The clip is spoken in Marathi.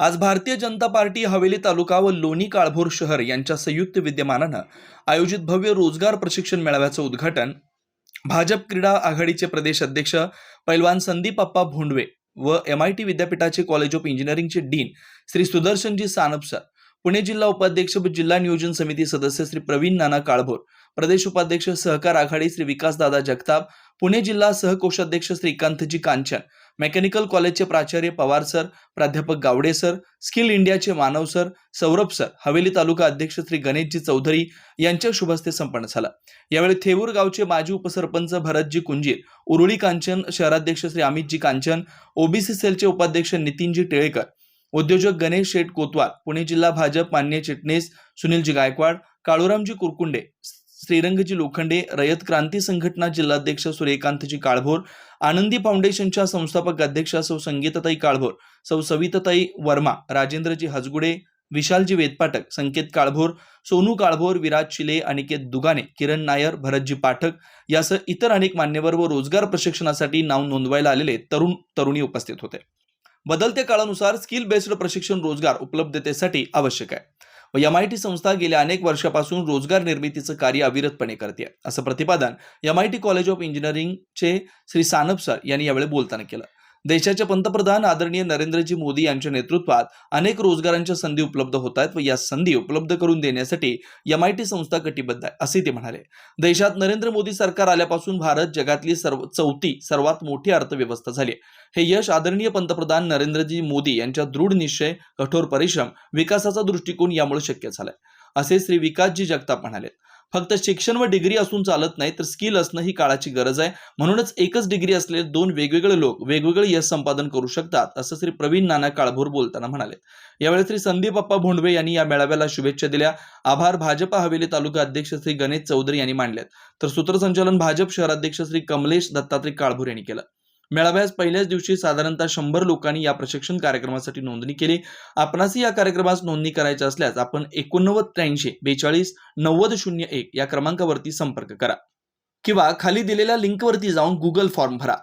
आज भारतीय जनता पार्टी हवेली तालुका व लोणी काळभोर शहर यांच्या संयुक्त विद्यमानानं आयोजित भव्य रोजगार प्रशिक्षण मेळाव्याचं उद्घाटन भाजप क्रीडा आघाडीचे प्रदेश अध्यक्ष पैलवान संदीप अप्पा भोंडवे व एम आय टी विद्यापीठाचे कॉलेज ऑफ इंजिनिअरिंगचे डीन श्री सुदर्शनजी सानपसर पुणे जिल्हा उपाध्यक्ष व जिल्हा नियोजन समिती सदस्य श्री प्रवीण नाना काळभोर प्रदेश उपाध्यक्ष सहकार आघाडी श्री विकासदादा जगताप पुणे जिल्हा सहकोषाध्यक्ष श्रीकांतजी कांचन मेकॅनिकल कॉलेजचे प्राचार्य पवार सर प्राध्यापक गावडे सर स्किल इंडियाचे मानव सर सौरभ सर हवेली तालुका अध्यक्ष श्री गणेशजी चौधरी यांच्या शुभस्ते संपन्न झाला. यावेळी थेऊर गावचे माजी उपसरपंच भरतजी कुंजीर उरुळी कांचन शहराध्यक्ष श्री अमितजी कांचन ओबीसी सेलचे उपाध्यक्ष नितीनजी टिळेकर उद्योजक गणेश शेठ कोतवाल पुणे जिल्हा भाजप मान्य चिटणीस सुनीलजी गायकवाड काळूरामजी कुरकुंडे श्रीरंगजी लोखंडे रयत क्रांती संघटना जिल्हाध्यक्ष सूर्यकांतजी काळभोर आनंदी फाउंडेशनच्या संस्थापक अध्यक्षा सौ संगीताताई काळभोर सौ सविताताई वर्मा राजेंद्रजी हजगुडे विशालजी वेदपाठक संकेत काळभोर सोनू काळभोर विराज शिले अनिकेत दुगाने किरण नायर भरतजी पाठक यासह इतर अनेक मान्यवर व रोजगार प्रशिक्षणासाठी नाव नोंदवायला आलेले तरुण तरुणी उपस्थित होते. बदलत्या काळानुसार स्किल बेस्ड प्रशिक्षण रोजगार उपलब्धतेसाठी आवश्यक आहे. व एम आय टी संस्था गेल्या अनेक वर्षापासून रोजगार निर्मितीचं कार्य अविरतपणे करते. असं प्रतिपादन M I T college of इंजिनिअरिंगचे Shri Sanap sir यांनी यावेळी बोलताना केलं. देशाचे पंतप्रधान आदरणीय नरेंद्रजी मोदी यांच्या नेतृत्वात अनेक रोजगारांच्या संधी उपलब्ध होत आहेत व या संधी उपलब्ध करून देण्यासाठी एम आय टी संस्था कटिबद्ध आहे असे ते म्हणाले देशात नरेंद्र मोदी सरकार आल्यापासून भारत जगातली सर्व चौथी सर्वात मोठी अर्थव्यवस्था झाली आहे. हे यश आदरणीय पंतप्रधान नरेंद्रजी मोदी यांच्या दृढ निश्चय कठोर परिश्रम विकासाचा दृष्टिकोन यामुळे शक्य झालाय असे श्री विकासजी जगताप म्हणाले फक्त शिक्षण व डिग्री असून चालत नाही तर स्किल असणं ही काळाची गरज आहे. म्हणूनच एकच डिग्री असलेले दोन वेगवेगळे लोक वेगवेगळे यश संपादन करू शकतात असं श्री प्रवीण नाना काळभोर बोलताना म्हणाले यावेळी श्री संदीप अप्पा भोंडवे यांनी या मेळाव्याला शुभेच्छा दिल्या. आभार भाजपा हवेली तालुका अध्यक्ष श्री गणेश चौधरी यांनी मांडलेत. तर सूत्रसंचालन भाजप शहराध्यक्ष श्री कमलेश दत्तात्रय काळभोर यांनी केलं. मेळाव्यास पहिल्याच दिवशी साधारणतः शंभर लोकांनी या प्रशिक्षण कार्यक्रमासाठी नोंदणी केली. आपणासही या कार्यक्रमास नोंदणी करायची असल्यास आपण एकोणनव्वद त्र्याऐंशी बेचाळीस नव्वद शून्य एक या क्रमांकावरती संपर्क करा. किंवा खाली दिलेल्या लिंकवरती जाऊन गुगल फॉर्म भरा.